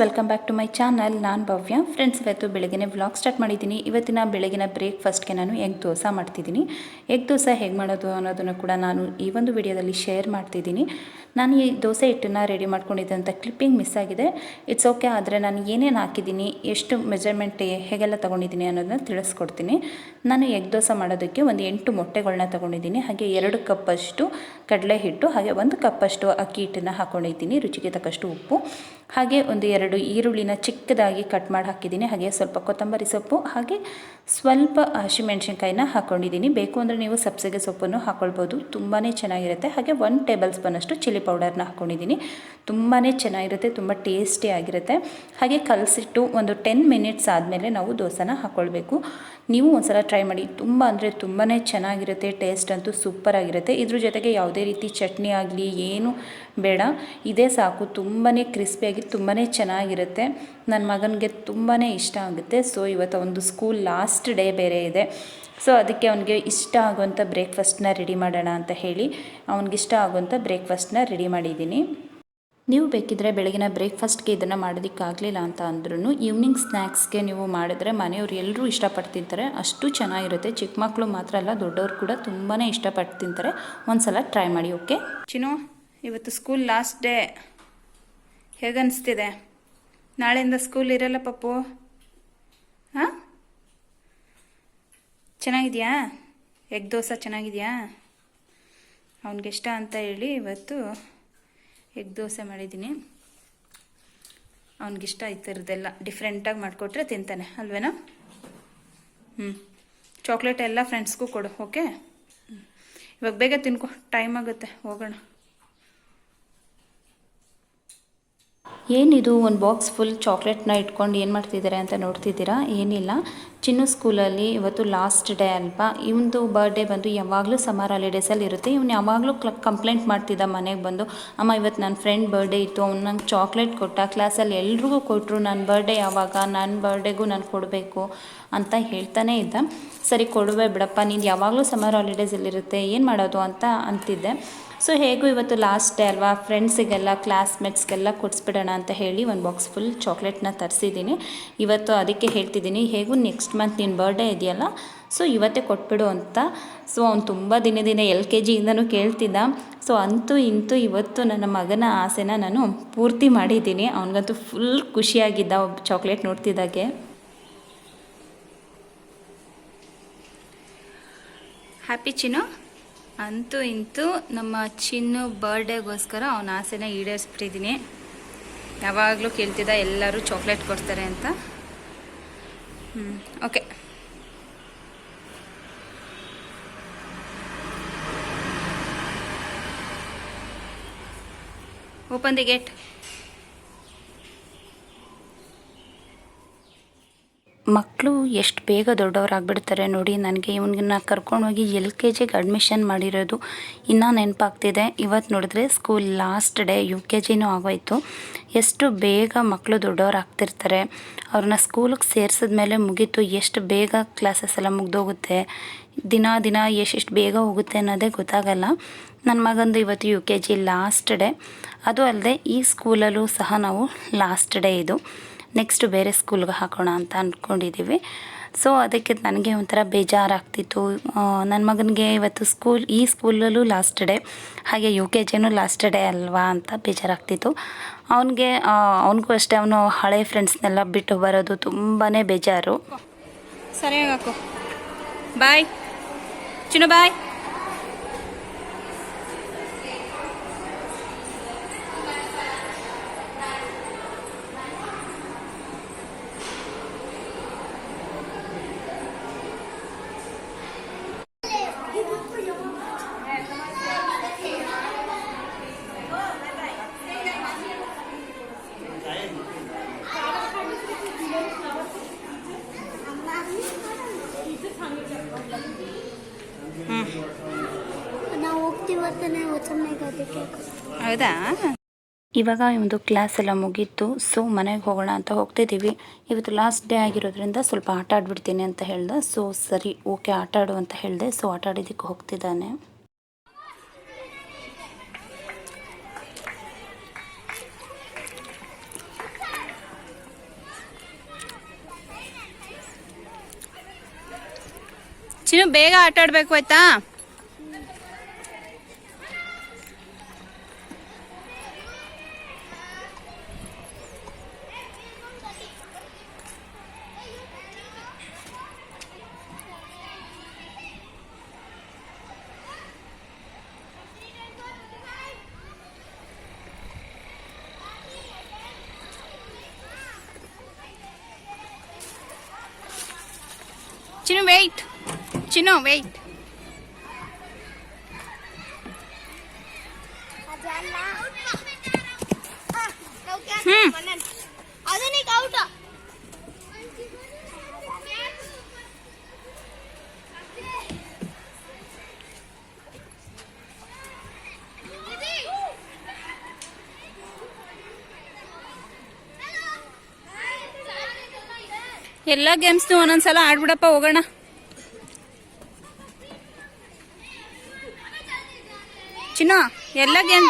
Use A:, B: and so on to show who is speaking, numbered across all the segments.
A: Welcome back to my channel ನಾನು Bhavya. Friends ಇವತ್ತು ಬೆಳಗ್ಗೆ ವ್ಲಾಗ್ ಸ್ಟಾರ್ಟ್ ಮಾಡಿದ್ದೀನಿ. ಇವತ್ತಿನ ಬೆಳಗಿನ ಬ್ರೇಕ್ಫಾಸ್ಟ್ಗೆ ನಾನು ಎಗ್ ದೋಸೆ ಮಾಡ್ತಿದ್ದೀನಿ. ಎಗ್ ದೋಸೆ ಹೇಗೆ ಮಾಡೋದು ಅನ್ನೋದನ್ನು ಕೂಡ ನಾನು ಈ ಒಂದು ವಿಡಿಯೋದಲ್ಲಿ ಶೇರ್ ಮಾಡ್ತಿದ್ದೀನಿ. ನಾನು ಈ ದೋಸೆ ಹಿಟ್ಟನ್ನು ರೆಡಿ ಮಾಡ್ಕೊಂಡಿದ್ದಂಥ ಕ್ಲಿಪ್ಪಿಂಗ್ ಮಿಸ್ ಆಗಿದೆ. ಇಟ್ಸ್ ಓಕೆ ಆದರೆ ನಾನು ಏನೇನು ಹಾಕಿದ್ದೀನಿ, ಎಷ್ಟು ಮೆಜರ್ಮೆಂಟ್ ಹೇಗೆಲ್ಲ ತೊಗೊಂಡಿದ್ದೀನಿ ಅನ್ನೋದನ್ನ ತಿಳಿಸ್ಕೊಡ್ತೀನಿ. ನಾನು ಎಗ್ ದೋಸೆ ಮಾಡೋದಕ್ಕೆ ಒಂದು ಎಂಟು ಮೊಟ್ಟೆಗಳನ್ನ ತೊಗೊಂಡಿದ್ದೀನಿ. ಹಾಗೆ ಎರಡು ಕಪ್ಪಷ್ಟು ಕಡಲೆ ಹಿಟ್ಟು, ಹಾಗೆ ಒಂದು ಕಪ್ಪಷ್ಟು ಅಕ್ಕಿ ಹಿಟ್ಟನ್ನು ಹಾಕ್ಕೊಂಡಿದ್ದೀನಿ ರುಚಿಗೆ ತಕ್ಕಷ್ಟು ಉಪ್ಪು. ಹಾಗೆ ಒಂದು ಎರಡು ಈರುಳ್ಳಿನ ಚಿಕ್ಕದಾಗಿ ಕಟ್ ಮಾಡಿ ಹಾಕಿದ್ದೀನಿ. ಹಾಗೆ ಸ್ವಲ್ಪ ಕೊತ್ತಂಬರಿ ಸೊಪ್ಪು ಹಾಗೆ ಸ್ವಲ್ಪ ಹಸಿಮೆಣ್ಸಿನ್ಕಾಯಿನ ಹಾಕ್ಕೊಂಡಿದ್ದೀನಿ ಬೇಕು ಅಂದರೆ ನೀವು ಸಬ್ಸಿಗೆ ಸೊಪ್ಪನ್ನು ಹಾಕ್ಕೊಳ್ಬೋದು ತುಂಬಾ ಚೆನ್ನಾಗಿರುತ್ತೆ. ಹಾಗೆ ಒನ್ ಟೇಬಲ್ ಸ್ಪೂನಷ್ಟು ಚಿಲ್ಲಿ ಪೌಡರ್ನ ಹಾಕ್ಕೊಂಡಿದ್ದೀನಿ ತುಂಬಾ ಚೆನ್ನಾಗಿರುತ್ತೆ. ತುಂಬ ಟೇಸ್ಟಿ ಆಗಿರುತ್ತೆ. ಹಾಗೆ ಕಲಸಿಟ್ಟು ಒಂದು ಟೆನ್ ಮಿನಿಟ್ಸ್ ಆದಮೇಲೆ ನಾವು ದೋಸೆನ ಹಾಕ್ಕೊಳ್ಬೇಕು ನೀವು ಒಂದ್ಸಲ ಟ್ರೈ ಮಾಡಿ. ತುಂಬ ಅಂದರೆ ತುಂಬಾ ಚೆನ್ನಾಗಿರುತ್ತೆ ಟೇಸ್ಟ್ ಅಂತೂ ಸೂಪರ್ ಆಗಿರುತ್ತೆ. ಇದ್ರ ಜೊತೆಗೆ ಯಾವುದೇ ರೀತಿ ಚಟ್ನಿ ಆಗಲಿ, ಏನು ಬೇಡ. ಇದೇ ಸಾಕು ತುಂಬಾ ಕ್ರಿಸ್ಪಿಯಾಗಿ ತುಂಬಾ ಚೆನ್ನಾಗಿರುತ್ತೆ. ನನ್ನ ಮಗನಿಗೆ ತುಂಬಾ ಇಷ್ಟ ಆಗುತ್ತೆ. ಸೊ ಇವತ್ತು ಒಂದು ಸ್ಕೂಲ್ ಲಾಸ್ಟ್ ಡೇ ಬೇರೆ ಇದೆ. ಸೊ ಅದಕ್ಕೆ ಅವನಿಗೆ ಇಷ್ಟ ಆಗುವಂಥ ಬ್ರೇಕ್ಫಾಸ್ಟ್ನ ರೆಡಿ ಮಾಡೋಣ ಅಂತ ಹೇಳಿ ಅವನಿಗಿಷ್ಟ ಆಗುವಂಥ ಬ್ರೇಕ್ಫಾಸ್ಟ್ನ ರೆಡಿ ಮಾಡಿದ್ದೀನಿ. ನೀವು ಬೇಕಿದ್ದರೆ ಬೆಳಗಿನ ಬ್ರೇಕ್ಫಾಸ್ಟ್ಗೆ ಇದನ್ನು ಮಾಡೋದಕ್ಕಾಗಲಿಲ್ಲ ಅಂತ ಅಂದ್ರೂ ಈವ್ನಿಂಗ್ ಸ್ನ್ಯಾಕ್ಸ್ಗೆ ನೀವು ಮಾಡಿದ್ರೆ ಮನೆಯವ್ರು ಎಲ್ಲರೂ ಇಷ್ಟಪಟ್ಟು ತಿಂತಾರೆ ಅಷ್ಟು ಚೆನ್ನಾಗಿರುತ್ತೆ. ಚಿಕ್ಕ ಮಕ್ಕಳು ಮಾತ್ರ ಅಲ್ಲ, ದೊಡ್ಡವರು ಕೂಡ ತುಂಬಾ ಇಷ್ಟಪಟ್ಟು ತಿಂತಾರೆ ಒಂದು ಸಲ ಟ್ರೈ ಮಾಡಿ ಓಕೆ ಚಿನ್ನು, ಇವತ್ತು ಸ್ಕೂಲ್ ಲಾಸ್ಟ್ ಡೇ ಹೇಗನ್ನಿಸ್ತಿದೆ ನಾಳೆಯಿಂದ ಸ್ಕೂಲ್ ಇರಲ್ಲ ಪಪ್ಪು? ಹಾಂ? ಚೆನ್ನಾಗಿದೆಯಾ? ಎಗ್ ದೋಸೆ ಚೆನ್ನಾಗಿದೆಯಾ? ಅವನಿಗೆ ಇಷ್ಟ ಅಂತ ಹೇಳಿ ಇವತ್ತು ಎಗ್ ದೋಸೆ ಮಾಡಿದ್ದೀನಿ. ಅವನಿಗಿಷ್ಟ ಆಯ್ತಿರೋದೆಲ್ಲ ಡಿಫ್ರೆಂಟಾಗಿ ಮಾಡಿಕೊಟ್ರೆ ತಿಂತಾನೆ, ಅಲ್ವೇನಾ? ಹ್ಞೂ ಚಾಕ್ಲೇಟ್ ಎಲ್ಲ ಫ್ರೆಂಡ್ಸ್ಗೂ ಕೊಡು ಓಕೆ ಇವಾಗ ಬೇಗ ತಿನ್ಕೊ ಟೈಮ್ ಆಗುತ್ತೆ, ಹೋಗೋಣ. ಏನಿದು ಒಂದು ಬಾಕ್ಸ್ ಫುಲ್ ಚಾಕ್ಲೇಟ್ನ ಇಟ್ಕೊಂಡು ಏನು ಮಾಡ್ತಿದ್ದಾರೆ ಅಂತ ನೋಡ್ತಿದ್ದೀರಾ? ಏನಿಲ್ಲ. ಚಿನ್ನು ಸ್ಕೂಲಲ್ಲಿ ಇವತ್ತು ಲಾಸ್ಟ್ ಡೇ ಅಲ್ವಾ? ಇವನದು ಬರ್ಡೇ ಬಂದು ಯಾವಾಗಲೂ ಸಮರ್ ಹಾಲಿಡೇಸಲ್ಲಿ ಇರುತ್ತೆ. ಇವನು ಯಾವಾಗಲೂ ಕಂಪ್ಲೇಂಟ್ ಮಾಡ್ತಿದ್ದ ಮನೆಗೆ ಬಂದು, ಅಮ್ಮ ಇವತ್ತು ನನ್ನ ಫ್ರೆಂಡ್ ಬರ್ಡೇ ಇತ್ತು. ಅವ್ನು ನಂಗೆ ಚಾಕ್ಲೇಟ್ ಕೊಟ್ಟ ಕ್ಲಾಸಲ್ಲಿ ಎಲ್ರಿಗೂ ಕೊಟ್ಟರು ನನ್ನ ಬರ್ಡೇ ಯಾವಾಗ? ನನ್ನ ಬರ್ಡೇಗೂ ನಾನು ಕೊಡಬೇಕು ಅಂತ ಹೇಳ್ತಾನೆ ಇದ್ದ. ಸರಿ, ಕೊಡುವೆ ಬಿಡಪ್ಪ. ನೀನು ಯಾವಾಗಲೂ ಸಮ್ಮರ್ ಹಾಲಿಡೇಸಲ್ಲಿರುತ್ತೆ ಏನು ಮಾಡೋದು? ಅಂತ ಅಂತಿದ್ದೆ. ಸೊ ಹೇಗೂ ಇವತ್ತು ಲಾಸ್ಟ್ ಡೇ ಅಲ್ವಾ? ಫ್ರೆಂಡ್ಸಿಗೆಲ್ಲ ಕ್ಲಾಸ್ಮೇಟ್ಸ್ಗೆಲ್ಲ ಕೊಡಿಸ್ಬಿಡೋಣ ಅಂತ ಹೇಳಿ ಒಂದು ಬಾಕ್ಸ್ ಫುಲ್ ಚಾಕ್ಲೇಟ್ನ ತರಿಸಿದ್ದೀನಿ. ಇವತ್ತು ಅದಕ್ಕೆ ಹೇಳ್ತಿದ್ದೀನಿ, ಹೇಗೂ ನೆಕ್ಸ್ಟ್ ಮಂತ್ ನಿನ್ನ ಬರ್ಡೇ ಇದೆಯಲ್ಲ? ಸೊ ಇವತ್ತೇ ಕೊಟ್ಬಿಡು ಅಂತ. ಸೊ ಅವ್ನು ತುಂಬ ದಿನ ದಿನ ಎಲ್ ಕೆ ಜಿಯಿಂದನೂ ಕೇಳ್ತಿದ್ದ. ಸೊ ಅಂತೂ ಇಂತೂ ಇವತ್ತು ನನ್ನ ಮಗನ ಆಸೆನ ನಾನು ಪೂರ್ತಿ ಮಾಡಿದ್ದೀನಿ. ಅವನಿಗಂತೂ ಫುಲ್ ಖುಷಿಯಾಗಿದ್ದ ಚಾಕ್ಲೇಟ್ ನೋಡ್ತಿದ್ದಾಗೆ. ಹ್ಯಾಪಿ ಚಿನ್ನು? ಅಂತೂ ಇಂತೂ ನಮ್ಮ ಚಿನ್ನು ಬರ್ಡೇಗೋಸ್ಕರ ಅವನ ಆಸೆನ ಈಡೇರಿಸ್ಬಿಟ್ಟಿದ್ದೀನಿ ಯಾವಾಗಲೂ ಕೇಳ್ತಿದ್ದ ಎಲ್ಲರೂ ಚಾಕ್ಲೇಟ್ ಕೊಡ್ತಾರೆ ಅಂತ. ಹ್ಞೂ ಓಕೆ ಓಪನ್ ದಿ ಗೇಟ್ ಮಕ್ಕಳು ಎಷ್ಟು ಬೇಗ ದೊಡ್ಡವರಾಗ್ಬಿಡ್ತಾರೆ ನೋಡಿ, ನನಗೆ ಇವನ್ನ ಕರ್ಕೊಂಡೋಗಿ ಎಲ್ ಕೆ ಜಿಗೆ ಅಡ್ಮಿಷನ್ ಮಾಡಿರೋದು ಇನ್ನೂ ನೆನಪಾಗ್ತಿದೆ. ಇವತ್ತು ನೋಡಿದ್ರೆ school last day U K ಜಿನೂ ಆಗೋಯ್ತು. ಎಷ್ಟು ಬೇಗ ಮಕ್ಕಳು ದೊಡ್ಡವರಾಗ್ತಿರ್ತಾರೆ. ಅವ್ರನ್ನ ಸ್ಕೂಲಿಗೆ ಸೇರಿಸಿದ್ಮೇಲೆ ಮುಗೀತು. ಎಷ್ಟು ಬೇಗ ಕ್ಲಾಸಸ್ ಎಲ್ಲ ಮುಗ್ದೋಗುತ್ತೆ. ದಿನ ದಿನ ಎಷ್ಟೆಷ್ಟು ಬೇಗ ಹೋಗುತ್ತೆ ಅನ್ನೋದೇ ಗೊತ್ತಾಗಲ್ಲ. ನನ್ನ ಮಗಂದು ಇವತ್ತು U K G last day ಅದು ಅಲ್ಲದೆ ಈ ಸ್ಕೂಲಲ್ಲೂ ಸಹ ನಾವು ಲಾಸ್ಟ್ ಡೇ ಇದು. ನೆಕ್ಸ್ಟ್ ಬೇರೆ ಸ್ಕೂಲ್ಗೆ ಹಾಕೋಣ ಅಂತ ಅಂದ್ಕೊಂಡಿದ್ದೀವಿ ಸೊ ಅದಕ್ಕೆ ನನಗೆ ಒಂಥರ ಬೇಜಾರಾಗ್ತಿತ್ತು. ನನ್ನ ಮಗನಿಗೆ ಇವತ್ತು ಸ್ಕೂಲ್, ಈ ಸ್ಕೂಲಲ್ಲೂ ಲಾಸ್ಟ್ ಡೇ ಹಾಗೆ ಯು ಕೆ ಜಿನೂ ಲಾಸ್ಟ್ ಡೇ ಅಲ್ವಾ ಅಂತ ಬೇಜಾರಾಗ್ತಿತ್ತು. ಅವನಿಗೆ ಅವನಿಗೂ ಅಷ್ಟೇ, ಅವನು ಹಳೆ ಫ್ರೆಂಡ್ಸ್ನೆಲ್ಲ ಬಿಟ್ಟು ಬರೋದು ತುಂಬಾ ಬೇಜಾರು. ಹಾಕು ಬಾಯ್ ಚಿನ್ನು ಬಾಯ್
B: ನಾವು ಹೋಗ್ತೀವತ್ತಾನೆ ವಚನೆಗೆ ಅದಕ್ಕೆ
A: ಹೌದಾ? ಇವಾಗ ಒಂದು ಕ್ಲಾಸ್ ಎಲ್ಲ ಮುಗೀತು ಸೊ ಮನೆಗೆ ಹೋಗೋಣ ಅಂತ ಹೋಗ್ತಿದ್ದೀವಿ ಇವತ್ತು ಲಾಸ್ಟ್ ಡೇ ಆಗಿರೋದ್ರಿಂದ ಸ್ವಲ್ಪ ಆಟ ಆಡ್ಬಿಡ್ತೀನಿ ಅಂತ ಹೇಳ್ದೆ ಸೊ ಸರಿ ಓಕೆ ಆಟ ಆಡು ಅಂತ ಹೇಳಿದೆ ಸೊ ಆಟ ಆಡಿದ್ದಕ್ಕೆ ಹೋಗ್ತಿದ್ದಾನೆ.
C: ಚಿನ್ನು ಬೇಗ ಆಟ ಆಡ್ಬೇಕು ಆಯ್ತಾ? ಚಿನ್ನು ವೆಯ್ಟ್ ಚಿನ್ನು ವೆಯ್ಟ್
B: ಔಟ
C: ಎಲ್ಲ ಗೇಮ್ಸ್ನು ಒಂದೊಂದ್ಸಲ ಆಡ್ಬಿಡಪ್ಪ ಹೋಗೋಣ.
B: Will ಎಲ್ಲ down.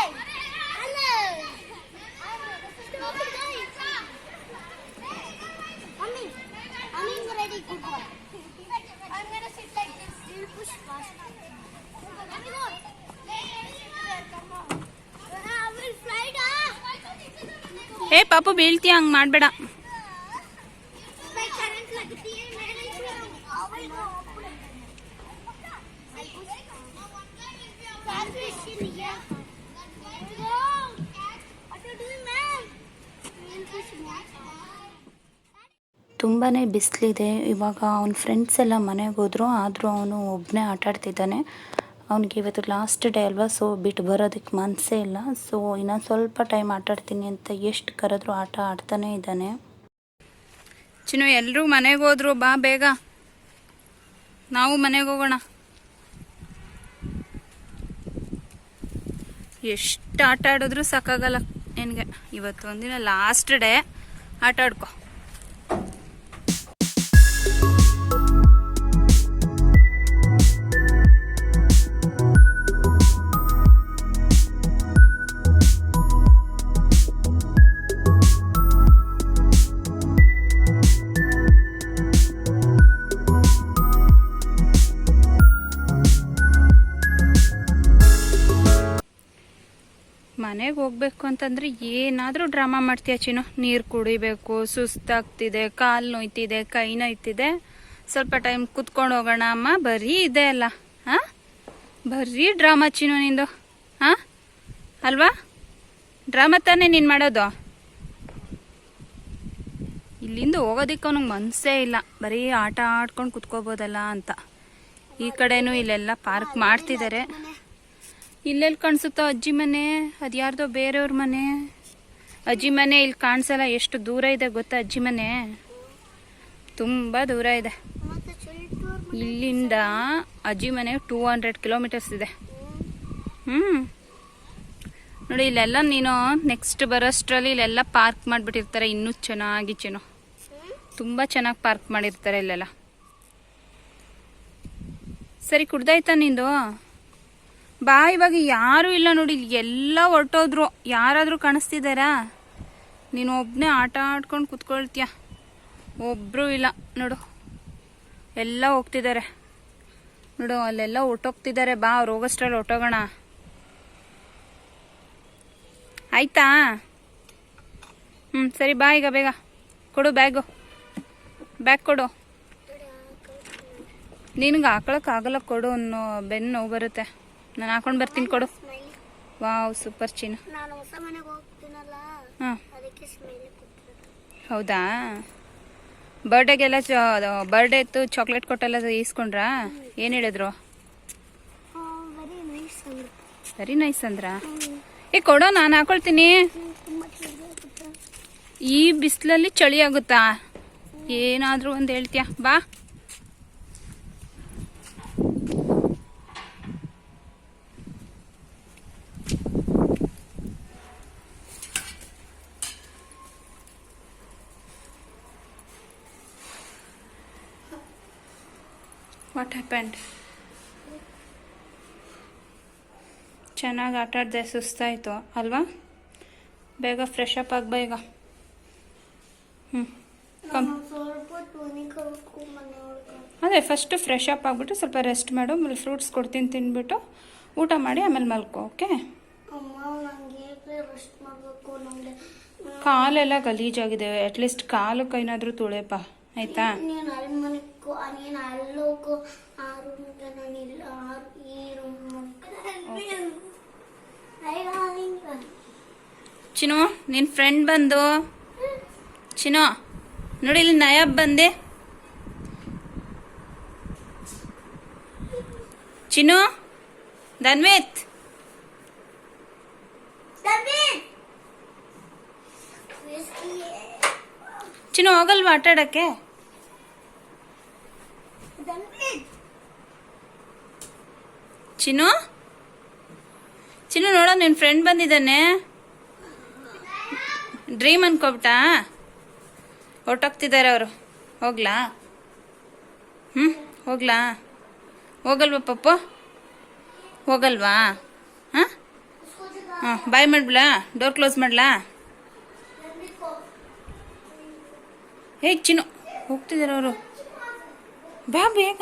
C: ಏ ಪಾಪು ಬೀಳ್ತೀಯ? ಹಂಗ್ ಮಾಡ್ಬೇಡ. ತುಂಬಾ ಬಿಸಿಲಿದೆ. ಇವಾಗ ಅವ್ನ ಫ್ರೆಂಡ್ಸ್ ಎಲ್ಲ ಮನೆಗೆ ಹೋದ್ರು. ಆದರೂ ಅವನು ಒಬ್ಬನೇ ಆಟಾಡ್ತಿದ್ದಾನೆ ಅವನಿಗೆ ಇವತ್ತು ಲಾಸ್ಟ್ ಡೇ ಅಲ್ವಾ ಸೊ ಬಿಟ್ಟು ಬರೋದಕ್ಕೆ ಮನಸ್ಸೇ ಇಲ್ಲ. ಸೊ ಇನ್ನೊಂದು ಸ್ವಲ್ಪ ಟೈಮ್ ಆಟಾಡ್ತೀನಿ ಅಂತ ಎಷ್ಟು ಕರೆದ್ರು ಆಟ ಆಡ್ತಾನೇ ಇದ್ದಾನೆ. ಚಿನ್ನು ಎಲ್ಲರೂ ಮನೆಗೆ ಹೋದ್ರು? ಬಾ ಬೇಗ. ನಾವು ಮನೆಗೆ ಹೋಗೋಣ. ಎಷ್ಟು ಆಟ ಆಡಿದ್ರು ಸಾಕಾಗಲ್ಲ ನಿನಗೆ. ಇವತ್ತು ಒಂದಿನ ಲಾಸ್ಟ್ ಡೇ ಆಟ ಹೋಗ್ಬೇಕು ಅಂತಂದ್ರೆ ಏನಾದರೂ ಡ್ರಾಮಾ ಮಾಡ್ತೀಯ ಚಿನ್ನು? ನೀರು ಕುಡಿಬೇಕು, ಸುಸ್ತಾಗ್ತಿದೆ, ಕಾಲು ನೋಯ್ತಿದೆ, ಕೈ ನೋಯ್ತಿದೆ. ಸ್ವಲ್ಪ ಟೈಮ್ ಕುತ್ಕೊಂಡು ಹೋಗೋಣ ಅಮ್ಮ. ಬರೀ ಇದೆ ಅಲ್ಲ. ಹಾಂ? ಬರೀ ಡ್ರಾಮಾ ಚಿನ್ನು ನಿಂದು. ಹಾಂ? ಅಲ್ವಾ? ಡ್ರಾಮಾ ತಾನೇ ನೀನು ಮಾಡೋದು? ಇಲ್ಲಿಂದ ಹೋಗೋದಕ್ಕೆ ಅವ್ನಿಗೆ ಮನಸ್ಸೇ ಇಲ್ಲ. ಬರೀ ಆಟ ಆಡ್ಕೊಂಡು ಕುತ್ಕೋಬೋದಲ್ಲ ಅಂತ. ಈ ಕಡೆನೂ ಇಲ್ಲೆಲ್ಲ ಪಾರ್ಕ್ ಮಾಡ್ತಿದ್ದಾರೆ. ಇಲ್ಲೆಲ್ಲಿ ಕಾಣಿಸುತ್ತಾ ಅಜ್ಜಿ ಮನೆ, ಅದ್ಯಾರ್ದೋ ಬೇರೆಯವ್ರ ಮನೆ? ಅಜ್ಜಿ ಮನೆ ಇಲ್ಲಿ ಕಾಣಿಸಲ್ಲ ಎಷ್ಟು ದೂರ ಇದೆ ಗೊತ್ತಾ ಅಜ್ಜಿ ಮನೆ? ತುಂಬ ದೂರ ಇದೆ. ಇಲ್ಲಿಂದ ಅಜ್ಜಿ ಮನೆ ಟೂ ಹಂಡ್ರೆಡ್ ಕಿಲೋಮೀಟರ್ಸ್ ಇದೆ. ಹ್ಞೂ ನೋಡಿ, ಇಲ್ಲೆಲ್ಲ ನೀನು ನೆಕ್ಸ್ಟ್ ಬರೋಷ್ಟರಲ್ಲಿ ಇಲ್ಲೆಲ್ಲ ಪಾರ್ಕ್ ಮಾಡಿಬಿಟ್ಟಿರ್ತಾರೆ, ಇನ್ನೂ ಚೆನ್ನಾಗಿ ಚೆನ್ನೋ. ತುಂಬ ಚೆನ್ನಾಗಿ ಪಾರ್ಕ್ ಮಾಡಿರ್ತಾರೆ ಇಲ್ಲೆಲ್ಲ. ಸರಿ, ಕುಡ್ದಾಯ್ತಾ ನಿಂದು? ಬಾ, ಇವಾಗ ಯಾರು ಇಲ್ಲ ನೋಡಿ, ಎಲ್ಲ ಹೊರಟೋದ್ರು. ಯಾರಾದರೂ ಕಾಣಿಸ್ತಿದ್ದಾರಾ ನೀನು ಒಬ್ಬನೇ ಆಟ ಆಡ್ಕೊಂಡು ಕುತ್ಕೊಳ್ತೀಯ? ಒಬ್ಬರೂ ಇಲ್ಲ, ನೋಡು. ಎಲ್ಲ ಹೋಗ್ತಿದ್ದಾರೆ ನೋಡು, ಅಲ್ಲೆಲ್ಲ ಹೊಟ್ಟೋಗ್ತಿದ್ದಾರೆ ಬಾ ಅವ್ರು ಹೋಗೋಷ್ಟ್ರಲ್ಲಿ ಹೊಟ್ಟೋಗೋಣ ಆಯ್ತಾ? ಹ್ಞೂ ಸರಿ, ಬಾ ಈಗ ಬೇಗ. ಕೊಡು ಬ್ಯಾಗು. ಬ್ಯಾಗ್ ಕೊಡು. ನಿನಗೆ ಹಾಕೊಳಕ್ಕಾಗಲ್ಲ ಕೊಡು ಅನ್ನೋ ಬೆನ್ನು ನೋವು ಬರುತ್ತೆ. ನಾನು ಹಾಕೊಂಡು ಬರ್ತೀನಿ ಕೊಡು. Wow super
B: Cheenu.
C: ಹಾಂ. ಹೌದಾ? ಬರ್ಡೇಗೆಲ್ಲ ಬರ್ಡೇ ಇತ್ತು ಚಾಕ್ಲೇಟ್ ಕೊಟ್ಟೆಲ್ಲ ಈಸ್ಕೊಂಡ್ರಾ? ಏನು ಹೇಳಿದ್ರು?
B: ವೆರಿ ನೈಸ್ ಅಂದ್ರು.
C: ಏ ಕೊಡೋ ನಾನು ಹಾಕೊಳ್ತೀನಿ. ಈ ಬಿಸಿಲಲ್ಲಿ ಚಳಿ ಆಗುತ್ತಾ? ಏನಾದರೂ ಒಂದು ಹೇಳ್ತೀಯ? ಬಾ. ವಾಟ್ ಹ್ಯಾಪೆಂಡ್ ಚೆನ್ನಾಗಿ ಆಟ ಆಡಿದೆ ಸುಸ್ತಾಯಿತು. ಅಲ್ವಾ? ಬೇಗ ಫ್ರೆಶ್ ಅಪ್ ಆಗ್ಬಾ ಈಗ ಹ್ಞೂ ಕಮ್ ಅದೇ ಫಸ್ಟು ಫ್ರೆಶ್ ಅಪ್ ಆಗಿಬಿಟ್ಟು ಸ್ವಲ್ಪ ರೆಸ್ಟ್ ಮಾಡು ಆಮೇಲೆ ಫ್ರೂಟ್ಸ್ ಕೊಡ್ತೀನಿ ತಿಂದ್ಬಿಟ್ಟು ಊಟ ಮಾಡಿ ಆಮೇಲೆ ಮಲ್ಕೋ ಓಕೆ ಕಾಲೆಲ್ಲ ಗಲೀಜಾಗಿದೆ. ಅಟ್ಲೀಸ್ಟ್ ಕಾಲು ಕೈನಾದರೂ ತುಳೆಪ ಆಯಿತಾ?
B: ಚಿನೋ ಅಲ್ಲಿ ನೀನು ಅಲ್ಲೋಗು ಆ ರೂಮ್ಗೆ ನಾನು ಇಲ್ಲ ಆ- ಈ ರೂಮ್
C: ಚಿನು ನಿನ್ನ ಫ್ರೆಂಡ್ ಬಂದು. ಚಿನೋ ನೋಡಿ ಇಲ್ಲಿ ನಯಾಬ್ ಬಂದೆ. ಚಿನು ಧನ್ವಿತ್. ಚಿನು ಹೋಗಲ್ವಾ ಆಟ ಆಡಕ್ಕೆ ಚಿನು ಚಿನು ನೋಡೋ ನಿನ್ನ ಫ್ರೆಂಡ್ ಬಂದಿದ್ದಾನೆ. ಡ್ರೀಮ್ ಅನ್ಕೊಬಿಟ್ಟಾ? ಹೊರಟೋಗ್ತಿದ್ದಾರೆ ಅವರು. ಹೋಗ್ಲಾ? ಹ್ಞೂ ಹೋಗ್ಲಾ? ಹೋಗಲ್ವಾ ಪಪ್ಪು? ಹೋಗಲ್ವಾ? ಹಾಂ? ಹಾಂ, ಬಾಯ್ ಮಾಡ್ಬಿಡಾ ಡೋರ್ ಕ್ಲೋಸ್ ಮಾಡ್ಲಾ? ಹೇ ಚಿನ್ನು ಹೋಗ್ತಿದ್ದಾರೆ ಅವರು. ಬಾ ಬೇಗ.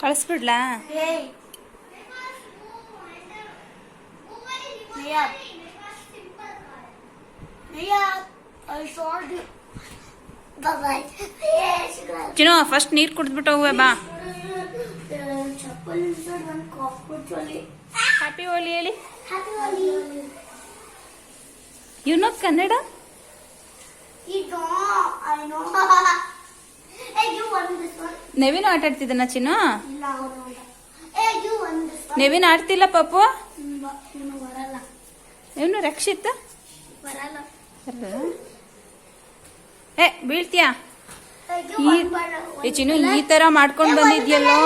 C: ಕಳಿಸ್ಬಿಡ್ಲಾ?
B: ಚಿನೋ
C: ಚಿನ್ನು ಫಸ್ಟ್ ನೀರು ಕುಡಿದ್ಬಿಟ್ಟು ಹೋಗುವೆ ಬಾ. ಹ್ಯಾಪಿ ಹೋಲಿ ಹೇಳಿ. ಯು ನೋ ಕನ್ನಡ ನೆವಿನ ಆಟ ಆಡ್ತಿದ್ದಾನ ಚಿನ್ನು? ನೆವಿನ್ ಆಡ್ತಿಲ್ಲ ಪಾಪು?
B: ಏನು
C: ಇವನು ರಕ್ಷಿತ್? ಏ ಬೀಳ್ತೀಯಾ? ಚಿನ್ನು ಈ ತರ ಮಾಡ್ಕೊಂಡು ಬಂದಿದ್ಯಲ್ಲೋ.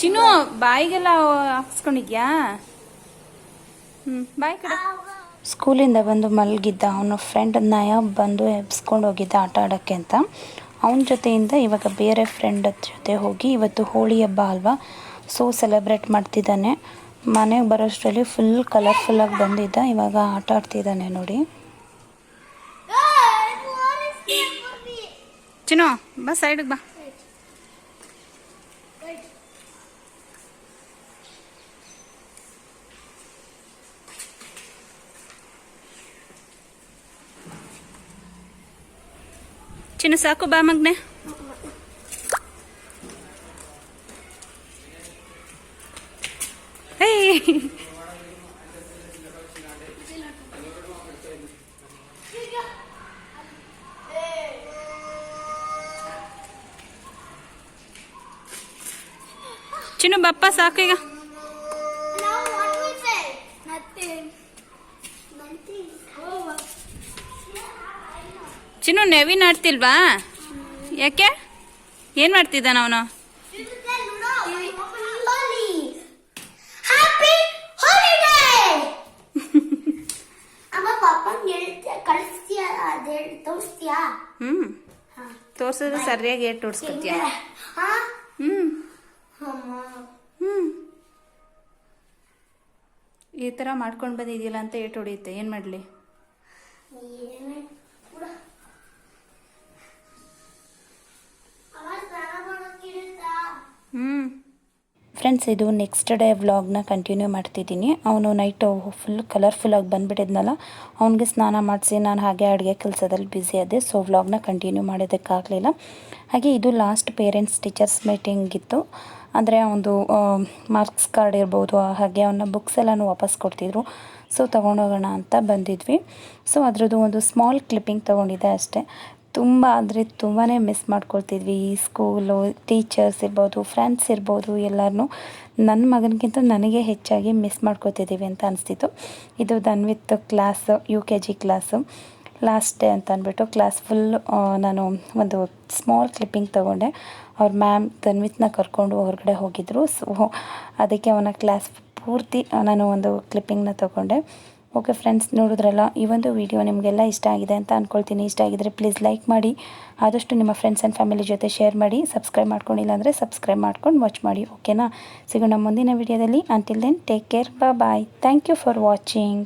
C: ಚಿನ್ನು ಬಾಯಿಗೆಲ್ಲ ಹಾಕ್ಸ್ಕೊಂಡಿದ್ಯಾ? ಹ್ಞೂ ಬಾಯ್ ಕಡೆ. ಸ್ಕೂಲಿಂದ ಬಂದು ಮಲಗಿದ್ದ ಅವನ ಫ್ರೆಂಡ್ ನಯಾಬ್ ಬಂದು ಎಬ್ಸ್ಕೊಂಡು ಹೋಗಿದ್ದ ಆಟ ಆಡೋಕ್ಕೆ ಅಂತ. ಅವನ ಜೊತೆಯಿಂದ ಇವಾಗ ಬೇರೆ ಫ್ರೆಂಡ್ ಜೊತೆ ಹೋಗಿ ಇವತ್ತು ಹೋಳಿ ಹಬ್ಬ ಅಲ್ವಾ? ಸೊ ಸೆಲೆಬ್ರೇಟ್ ಮಾಡ್ತಿದ್ದಾನೆ. ಮನೆಗೆ ಬರೋಷ್ಟರಲ್ಲಿ ಫುಲ್ ಕಲರ್ಫುಲ್ಲಾಗಿ ಬಂದಿದ್ದ. ಇವಾಗ ಆಟ ಆಡ್ತಿದ್ದಾನೆ ನೋಡಿ. ಚಿನ್ನೋ ಬಾ ಸೈಡಿಗೆ ಬಾ. ಚಿನ್ನು ಸಾಕು ಬಾ ಮಗ್ನೆ ಹೇ ಚಿನ್ನು ಬಪ್ಪ ಸಾಕು ಈಗ ಚಿನ್ನು ನೆವಿನ್ ಆಡ್ತಿಲ್ವಾ? ಯಾಕೆ? ಏನು ಮಾಡ್ತಿದ್ದಾನ ಅವನು?
B: ಹ್ಮ್.
C: ತೋರ್ಸಿದ್ರೆ ಸರಿಯಾಗಿ ಏಟ್ ತೋರ್ಸ್ಕೊತಿಯ.
B: ಹ್ಮ್.
C: ಹ್ಞೂ ಈ ತರ ಮಾಡ್ಕೊಂಡು ಬಂದಿದ್ಯಲ್ಲ ಅಂತ ಏಟ್ ಹೊಡಿಯುತ್ತೆ ಏನು ಮಾಡಲಿ?
A: ಫ್ರೆಂಡ್ಸ್, ಇದು ನೆಕ್ಸ್ಟ್ ಡೇ ವ್ಲಾಗ್ನ ಕಂಟಿನ್ಯೂ ಮಾಡ್ತಿದ್ದೀನಿ. ಅವನು ನೈಟು ಫುಲ್ ಕಲರ್ಫುಲ್ಲಾಗಿ ಬಂದುಬಿಟ್ಟಿದ್ನಲ್ಲ, ಅವನಿಗೆ ಸ್ನಾನ ಮಾಡಿಸಿ, ನಾನು ಹಾಗೆ ಅಡುಗೆ ಕೆಲಸದಲ್ಲಿ ಬ್ಯುಸಿ ಆದೆ ಸೊ ವ್ಲಾಗ್ನ ಕಂಟಿನ್ಯೂ ಮಾಡೋದಕ್ಕಾಗಲಿಲ್ಲ. ಹಾಗೆ ಇದು ಲಾಸ್ಟ್ ಪೇರೆಂಟ್ಸ್ ಟೀಚರ್ಸ್ ಮೀಟಿಂಗ್ ಇತ್ತು. ಅಂದರೆ ಒಂದು ಮಾರ್ಕ್ಸ್ ಕಾರ್ಡ್ ಇರ್ಬೋದು, ಹಾಗೆ ಅವನ್ನ ಬುಕ್ಸ್ ಎಲ್ಲನೂ ವಾಪಸ್ ಕೊಡ್ತಿದ್ರು. ಸೊ ತೊಗೊಂಡೋಗೋಣ ಅಂತ ಬಂದಿದ್ವಿ. ಸೊ ಅದರದ್ದು ಒಂದು ಸ್ಮಾಲ್ ಕ್ಲಿಪ್ಪಿಂಗ್ ತೊಗೊಂಡಿದ್ದೆ ಅಷ್ಟೇ. ತುಂಬ ಅಂದರೆ ತುಂಬಾ ಮಿಸ್ ಮಾಡ್ಕೊಳ್ತಿದ್ವಿ. ಈ ಸ್ಕೂಲು ಟೀಚರ್ಸ್ ಇರ್ಬೋದು ಫ್ರೆಂಡ್ಸ್ ಇರ್ಬೋದು ಎಲ್ಲರನ್ನೂ ನನ್ನ ಮಗನಿಗಿಂತ ನನಗೆ ಹೆಚ್ಚಾಗಿ ಮಿಸ್ ಮಾಡ್ಕೊತಿದ್ದೀವಿ ಅಂತ ಅನಿಸ್ತಿತ್ತು. ಇದು Dhanvith class U K G class last day ಅಂತ ಅಂದ್ಬಿಟ್ಟು ಕ್ಲಾಸ್ ಫುಲ್ ನಾನು ಒಂದು ಸ್ಮಾಲ್ ಕ್ಲಿಪ್ಪಿಂಗ್ ತೊಗೊಂಡೆ. ಅವ್ರ ಮ್ಯಾಮ್ ದನ್ವಿತ್ನ ಕರ್ಕೊಂಡು ಹೊರಗಡೆ ಹೋಗಿದ್ದರು ಸೊ ಅದಕ್ಕೆ ಅವನ ಕ್ಲಾಸ್ ಪೂರ್ತಿ ನಾನು ಒಂದು ಕ್ಲಿಪ್ಪಿಂಗ್ನ ತೊಗೊಂಡೆ. ಓಕೆ ಫ್ರೆಂಡ್ಸ್, ನೋಡಿದ್ರಲ್ಲ, ಈ ಒಂದು ವಿಡಿಯೋ ನಿಮಗೆಲ್ಲ ಇಷ್ಟ ಆಗಿದೆ ಅಂತ ಅಂದ್ಕೊಳ್ತೀನಿ ಇಷ್ಟ ಆಗಿದ್ರೆ ಪ್ಲೀಸ್ ಲೈಕ್ ಮಾಡಿ. ಆದಷ್ಟು ನಿಮ್ಮ ಫ್ರೆಂಡ್ಸ್ ಆ್ಯಂಡ್ ಫ್ಯಾಮಿಲಿ ಜೊತೆ ಶೇರ್ ಮಾಡಿ. ಸಬ್ಸ್ಕ್ರೈಬ್ ಮಾಡ್ಕೊಂಡಿಲ್ಲ ಅಂದರೆ ಸಬ್ಸ್ಕ್ರೈಬ್ ಮಾಡ್ಕೊಂಡು ವಾಚ್ ಮಾಡಿ ಓಕೆನಾ ಸಿಗೋಣ ಮುಂದಿನ ವಿಡಿಯೋದಲ್ಲಿ until then take care bye thank you for watching